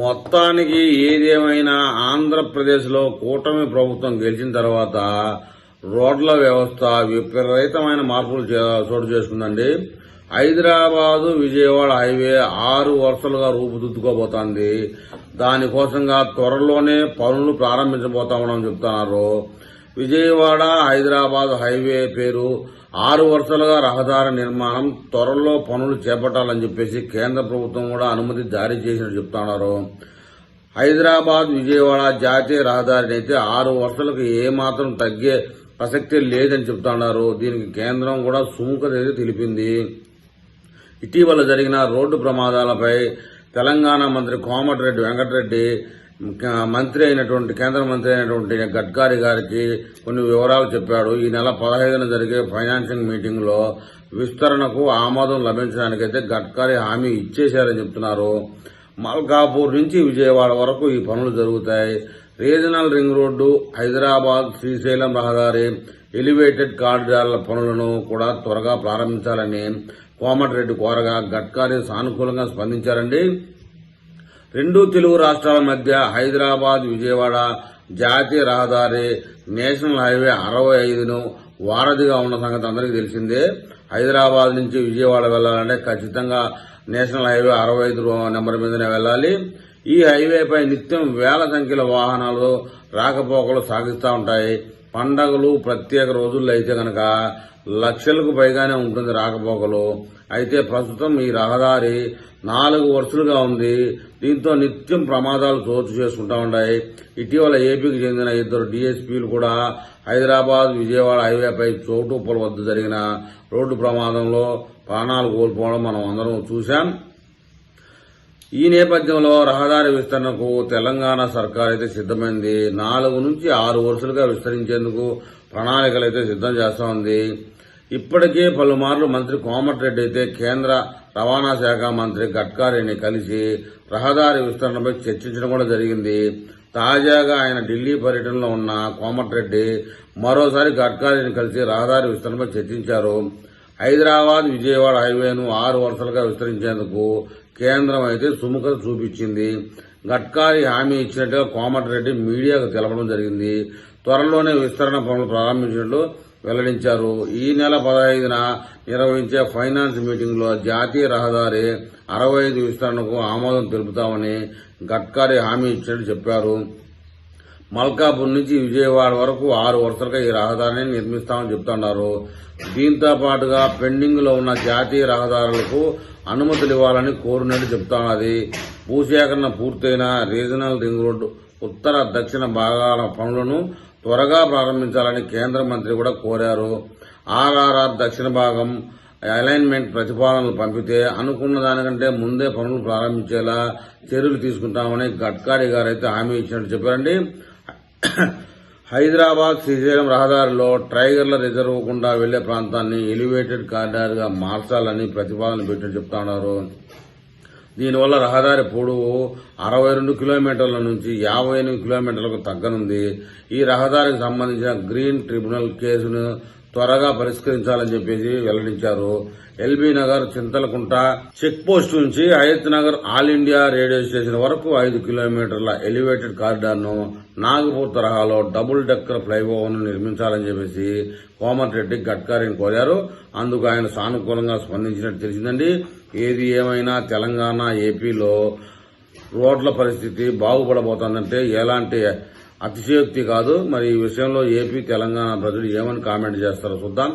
మొత్తానికి ఏదేమైనా ఆంధ్రప్రదేశ్లో కూటమి ప్రభుత్వం గెలిచిన తర్వాత రోడ్ల వ్యవస్థ విపరీతమైన మార్పులు చోటు చేసుకుందండి. హైదరాబాదు విజయవాడ హైవే ఆరు వరుసలుగా రూపుదిద్దుకోబోతోంది. దానికోసంగా త్వరలోనే పనులు ప్రారంభించబోతా ఉన్నామని చెప్తున్నారు. విజయవాడ హైదరాబాద్ హైవే పేరు ఆరు వరుసలుగా రహదారి నిర్మాణం త్వరలో పనులు చేపట్టాలని చెప్పేసి కేంద్ర ప్రభుత్వం కూడా అనుమతి జారీ చేసినట్టు చెప్తున్నారు. హైదరాబాద్ విజయవాడ జాతీయ రహదారిని అయితే ఆరు వరుసలకు ఏమాత్రం తగ్గే ప్రసక్తి లేదని చెప్తున్నారు. దీనికి కేంద్రం కూడా సుముఖత అయితే తెలిపింది. ఇటీవల జరిగిన రోడ్డు ప్రమాదాలపై తెలంగాణ మంత్రి కోమటిరెడ్డి వెంకటరెడ్డి మంత్రి అయినటువంటి కేంద్ర మంత్రి అయినటువంటి గడ్కారీ గారికి కొన్ని వివరాలు చెప్పాడు. ఈ నెల పదహైదున జరిగే ఫైనాన్షియల్ మీటింగ్లో విస్తరణకు ఆమోదం లభించడానికైతే గడ్కారీ హామీ ఇచ్చేశారని చెప్తున్నారు. మల్కాపూర్ నుంచి విజయవాడ వరకు ఈ పనులు జరుగుతాయి. Regional ring road Hyderabad Srisailam రహదారి ఎలివేటెడ్ కారిడార్ల పనులను కూడా త్వరగా ప్రారంభించాలని కోమటిరెడ్డి కోరగా గడ్కారీ సానుకూలంగా స్పందించారండి. రెండు తెలుగు రాష్ట్రాల మధ్య హైదరాబాద్ విజయవాడ జాతీయ రహదారి నేషనల్ హైవే అరవై ఐదును వారధిగా ఉన్న సంగతి అందరికీ తెలిసిందే. హైదరాబాద్ నుంచి విజయవాడ వెళ్ళాలంటే ఖచ్చితంగా నేషనల్ హైవే అరవై ఐదు నెంబర్ మీదనే వెళ్ళాలి. ఈ హైవేపై నిత్యం వేల సంఖ్యలో వాహనాలు రాకపోకలు సాగిస్తూ ఉంటాయి. పండగలు ప్రత్యేక రోజుల్లో అయితే కనుక లక్షలకు పైగానే ఉంటుంది రాకపోకలు. అయితే ప్రస్తుతం ఈ రహదారి నాలుగు వరుసలుగా ఉంది. దీంతో నిత్యం ప్రమాదాలు చోటు చేసుకుంటా ఉన్నాయి. ఇటీవల ఏపీకి చెందిన ఇద్దరు డీఎస్పీలు కూడా హైదరాబాద్ విజయవాడ హైవేపై చోటుప్పల వద్ద జరిగిన రోడ్డు ప్రమాదంలో ప్రాణాలు కోల్పోవడం మనం అందరం చూశాం. ఈ నేపథ్యంలో రహదారి విస్తరణకు తెలంగాణ సర్కార్ అయితే సిద్దమైంది నాలుగు నుంచి ఆరు వరుసలుగా విస్తరించేందుకు ప్రణాళికలు అయితే సిద్దం చేస్తా ఉంది. ఇప్పటికే పలుమార్లు మంత్రి కోమటిరెడ్డి అయితే కేంద్ర రవాణా శాఖ మంత్రి గడ్కరీని కలిసి రహదారి విస్తరణపై చర్చించడం కూడా జరిగింది. తాజాగా ఆయన ఢిల్లీ పర్యటనలో ఉన్న కోమటిరెడ్డి మరోసారి గడ్కరీని కలిసి రహదారి విస్తరణపై చర్చించారు. హైదరాబాద్ విజయవాడ హైవేను ఆరు వరుసలుగా విస్తరించేందుకు కేంద్రం అయితే సుముఖత చూపించింది. గడ్కారీ హామీ ఇచ్చినట్టుగా కోమటిరెడ్డి మీడియాకు తెలపడం జరిగింది. త్వరలోనే విస్తరణ పనులు ప్రారంభించినట్లు వెల్లడించారు. ఈ నెల పదహైదున నిర్వహించే ఫైనాన్స్ మీటింగ్లో జాతీయ రహదారి అరవై ఐదు విస్తరణకు ఆమోదం తెలుపుతామని గడ్కారీ హామీ ఇచ్చినట్టు చెప్పారు. మల్కాపూర్ నుంచి విజయవాడ వరకు ఆరు వరుసలుగా ఈ రహదారిని నిర్మిస్తామని చెప్తున్నారు. దీంతో పాటుగా పెండింగ్లో ఉన్న జాతీయ రహదారులకు అనుమతులు ఇవ్వాలని కోరినట్టు చెప్తున్నది. భూసేకరణ పూర్తయిన రీజనల్ రింగ్ రోడ్డు ఉత్తర దక్షిణ భాగాల పనులను త్వరగా ప్రారంభించాలని కేంద్ర మంత్రి కూడా కోరారు. ఆర్ఆర్ఆర్ దక్షిణ భాగం అలైన్మెంట్ ప్రతిపాదనలు పంపితే అనుకున్న దానికంటే ముందే పనులు ప్రారంభించేలా చర్యలు తీసుకుంటామని గడ్కారీ గారు అయితే హామీ ఇచ్చినట్టు చెప్పారండి. హైదరాబాద్ శ్రీశైలం రహదారిలో టైగర్ల రిజర్వ్ గుండా వెళ్ళే ప్రాంతాన్ని ఎలివేటెడ్ కారిడార్గా మార్చాలని ప్రతిపాదన పెట్టి చెప్తున్నారు. దీనివల్ల రహదారి పొడవు అరవై రెండు కిలోమీటర్ల నుంచి యాభై ఎనిమిది కిలోమీటర్లకు తగ్గనుంది. ఈ రహదారికి సంబంధించిన గ్రీన్ ట్రిబ్యునల్ కేసును త్వరగా పరిష్కరించాలని చెప్పేసి వెల్లడించారు. LB Nagar Chintalakunta check post నుంచి Hayath Nagar all India radio station వరకు ఐదు కిలోమీటర్ల ఎలివేటెడ్ కారిడార్ను నాగపూర్ తరహాలో డబుల్ డెక్కర్ ఫ్లైఓవర్ను నిర్మించాలని చెప్పేసి కోమటిరెడ్డి గడ్కరీని కోరారు. అందుకు ఆయన సానుకూలంగా స్పందించినట్టు తెలిసిందండి. ఏది ఏమైనా తెలంగాణ ఏపీలో రోడ్ల పరిస్థితి బాగుపడబోతోందంటే ఎలాంటి అతిశయోక్తి కాదు. మరి ఈ విషయంలో ఏపీ తెలంగాణ ప్రజలు ఏమని కామెంట్ చేస్తారో చూద్దాం.